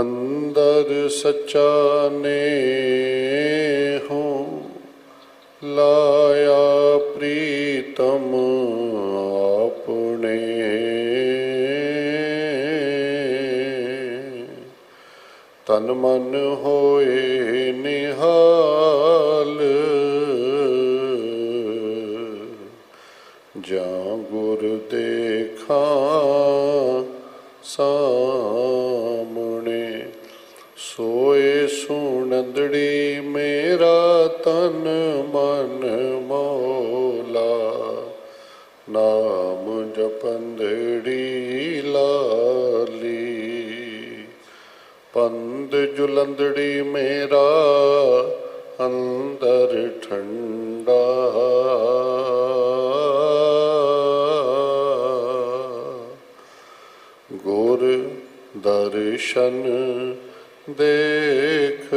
ਅੰਦਰ ਸਚਾ ਨੇ ਹੋ ਲਾਇਆ ਪ੍ਰੀਤਮ ਆਪਣੇ। ਤਨ ਮਨ ਹੋਏ ਨਿਹਾਲ, ਜਾਂ ਗੁਰ ਦੇਖਾਂ ਸਾਹਮਣੇ ਸੋਏ ਸੁਣਦੜੀ ਮੇਰਾ ਤਨ ਮਨ ਮੋਲਾ। ਨਾਮ ਜਪੰਦੜੀ ਲਾਲੀ। ਪੰਦ ਜੁਲੰਦੜੀ ਮੇਰਾ ਅੰਦਰ ਠੰਡਾ। ਗੁਰ ਦਰਸ਼ਨ ਦੇਖ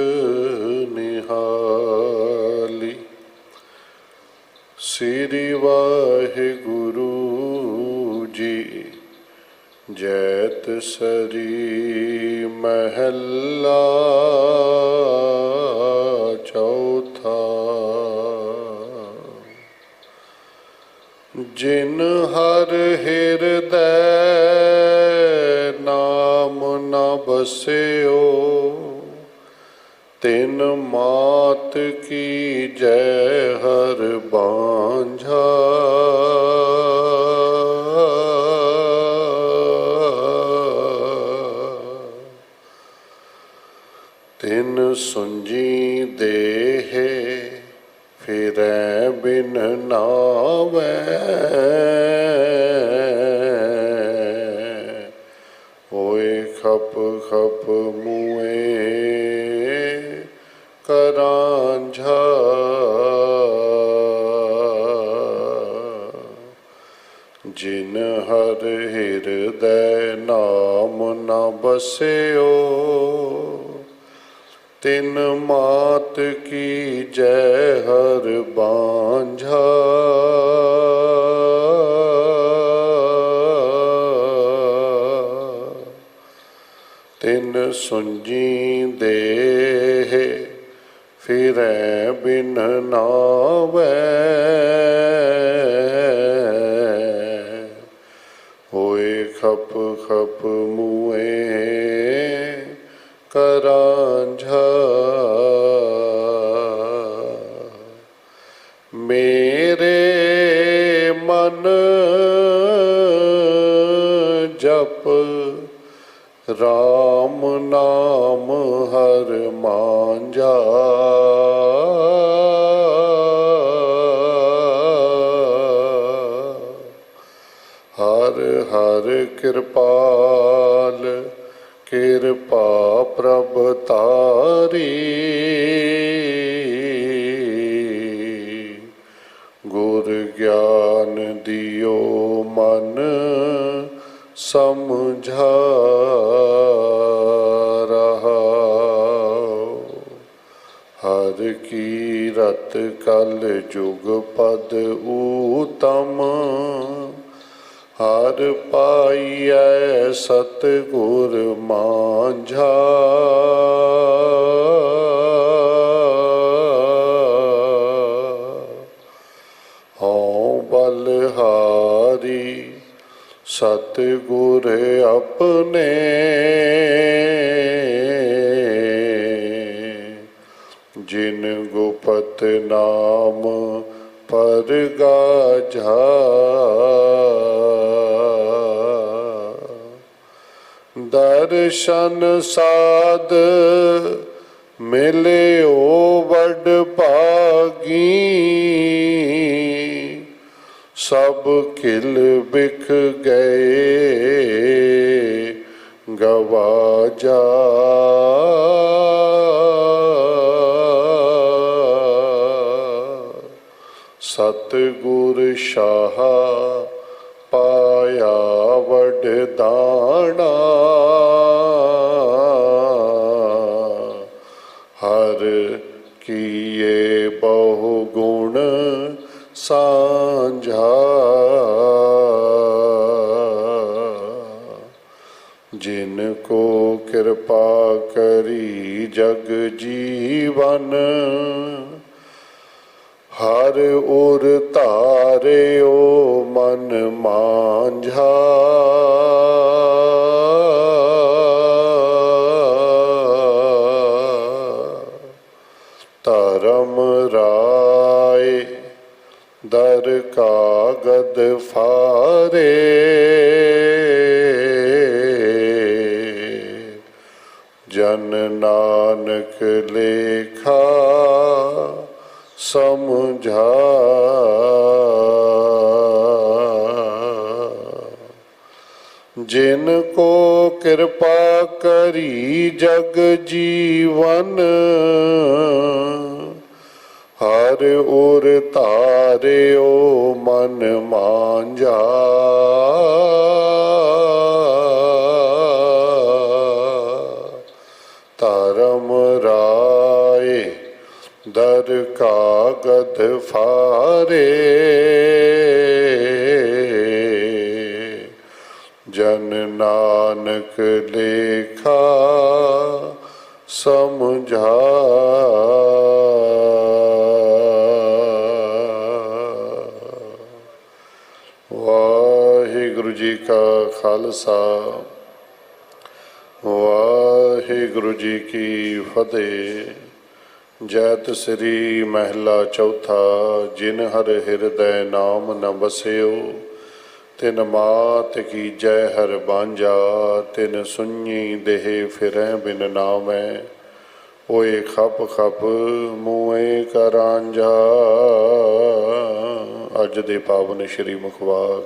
ਨਿਹਾਲੀ। ਸ੍ਰੀ ਵਾਹਿਗੁਰੂ ਜੀ ਜੈਤ ਸਰੀ ਮਹੱਲਾ ਚੌਥਾ। ਜਿਨ ਬਸਿਓ। ਤਿਨ ਮਾਤ ਕੀ ਜੈ ਹਰ ਬਾਂਝਾ। ਤਿਨ ਸੁੰਜੀ ਦੇਹ ਫਿਰੈ ਬਿਨ ਨਾਵੈ ਹੋਏ ਖਪ ਖਪ ਮੂਏ ਕਰਾਂਝਾ। ਜਿਨ ਹਰ ਹਿਰਦੈ ਨਾਮ ਨਾ ਬਸਿਓ, ਤਿਨ ਮਾਤ ਕੀ ਜੈ ਹਰ ਬਾਂਝਾ। ਤਿਨ ਸੁੰਜੀ ਦੇਹ ਫਿਰੈ ਬਿਨ ਨਾਵੈ। ਹੋਏ ਖਪ ਖਪ ਮੂਏ ਕਰਾਂਝਾ ਮੇਰੇ RAM ਨਾਮ ਹਰ ਮਾਂਝਾ। ਹਰ ਹਰ ਕਿਰਪਾਲ ਕਿਰਪਾ ਪ੍ਰਭ ਤਾਰੀ। ਗੁਰ ਗਿਆਨ ਦਿਓ ਮਨ ਸਮਝਾ ਰਹਾ। ਹਰ ਕੀ ਰਤ ਕਲ ਜੁਗ ਪਦ ਊਤਮ। ਹਰ ਪਾਈਐ ਸਤ ਗੁਰ ਮਾਂਝਾ। ਸਤ ਗੁਰ ਆਪਣੇ। ਜਿਨ ਗੁਪਤ ਨਾਮ ਪਰਗਾਝਾ ਦਰਸ਼ਨ ਸਾਧ ਮਿਲਿਓ ਵਡ ਭਾਗੀ। ਸਭ ਖਿਲ ਬਿਖ ਗਏ ਗਵਾਜਾ ਸਤ ਗੁਰ ਸ਼ਾਹ ਪਾਇਆ ਵਡ ਦਾਣਾ। ਹਰ ਕੀਏ ਬਹੁ ਗੁਣ ਸਾ ਜਿਨ ਕੋ ਕਿਰਪਾ ਕਰੀ ਜਗ ਜੀਵਨ ਹਰ ਉਰ ਧਾਰਿਓ ਮਨ ਮਾਂਝਾ। ਜਨ ਨਾਨਕ ਲੇਖਾ ਸਮਝਾ। ਜਿਨ ਕੋ ਕਿਰਪਾ ਕਰੀ ਜਗ ਜੀਵਨ, ਹਰ ਉਰ ਧਾਰਿਓ ਮਨ ਮਾਂਝਾ। ਫਾਰੇ ਜਨ ਨਾਨਕ ਲੇਖਾ ਸਮਝਾ ਵਾਹਿਗੁਰੂ ਜੀ ਕਾ ਖਾਲਸਾ ਵਾਹਿਗੁਰੂ ਜੀ ਕੀ ਫਤਿਹ। ਜੈਤ ਸ੍ਰੀ ਮਹਿਲਾ ਚੌਥਾ, ਜਿਨ ਹਰ ਹਿਰਦੈ ਨਾਮ ਨ ਬਸਿਓ ਤਿਨ ਮਾਤ ਕੀ ਜੈ ਹਰ ਬਾਂਝਾ, ਤਿਨ ਸੁਣੀ ਦੇਹ ਫਿਰੈ ਬਿਨ ਨਾਮੈ, ਓਏ ਖਪ ਖਪ ਮੂਏ ਕਰਾਂਝਾ। ਅੱਜ ਦੇ ਪਾਵਨ ਸ਼੍ਰੀ ਮੁਖਵਾਕ,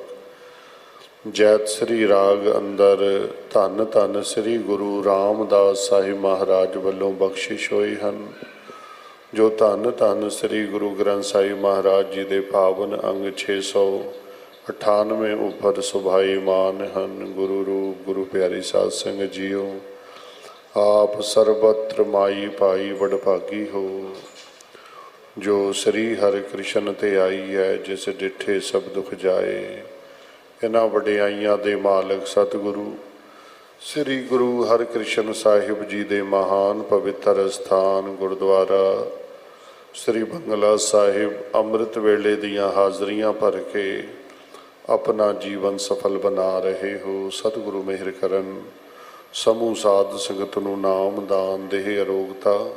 ਜੈਤ ਸ੍ਰੀ ਰਾਗ ਅੰਦਰ ਧੰਨ ਧੰਨ ਸ੍ਰੀ ਗੁਰੂ ਰਾਮਦਾਸ ਸਾਹਿਬ ਮਹਾਰਾਜ ਵੱਲੋਂ ਬਖਸ਼ਿਸ਼ ਹੋਈ ਹਨ। ਜੋ ਧੰਨ ਧੰਨ ਸ੍ਰੀ ਗੁਰੂ ਗ੍ਰੰਥ ਸਾਹਿਬ ਮਹਾਰਾਜ ਜੀ ਦੇ ਪਾਵਨ ਅੰਗ 698 ਉੱਪਰ ਸੁਭਾਈਮਾਨ ਹਨ। ਗੁਰੂ ਰੂਪ, ਗੁਰੂ ਪਿਆਰੀ ਸਾਧ ਸੰਗਤ ਜੀਓ, ਆਪ ਸਰਬਤਰ ਮਾਈ ਭਾਈ ਵਡਭਾਗੀ ਹੋ। ਜੋ ਸ੍ਰੀ ਹਰਿ ਕ੍ਰਿਸ਼ਨ ਤੇ ਆਈ ਹੈ, ਜਿਸ ਡਿਠੇ ਸਭ ਦੁਖ ਜਾਏ ਇਹਨਾਂ ਵਡਿਆਈਆਂ ਦੇ ਮਾਲਕ ਸਤਿਗੁਰੂ ਸ੍ਰੀ ਗੁਰੂ ਹਰਿਕ੍ਰਿਸ਼ਨ ਸਾਹਿਬ ਜੀ ਦੇ ਮਹਾਨ ਪਵਿੱਤਰ ਸਥਾਨ ਗੁਰਦੁਆਰਾ, ਸ੍ਰੀ ਬੰਗਲਾ ਸਾਹਿਬ ਅੰਮ੍ਰਿਤ ਵੇਲੇ ਦੀਆਂ ਹਾਜ਼ਰੀਆਂ ਭਰ ਕੇ ਆਪਣਾ ਜੀਵਨ ਸਫਲ ਬਣਾ ਰਹੇ ਹੋ। ਸਤਿਗੁਰੂ ਮਿਹਰ ਕਰਨ। ਸਮੂਹ ਸਾਧ ਸੰਗਤ ਨੂੰ ਨਾਮ ਦਾਨ, ਦੇਹ ਅਰੋਗਤਾ।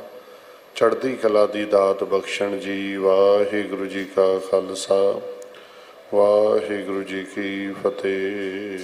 ਚੜ੍ਹਦੀ ਕਲਾ ਦੀ ਦਾਤ ਬਖਸ਼ਣ ਜੀ। ਵਾਹਿਗੁਰੂ ਜੀ ਕਾ ਖਾਲਸਾ। ਵਾਹਿਗੁਰੂ ਜੀ ਕੀ ਫਤਿਹ।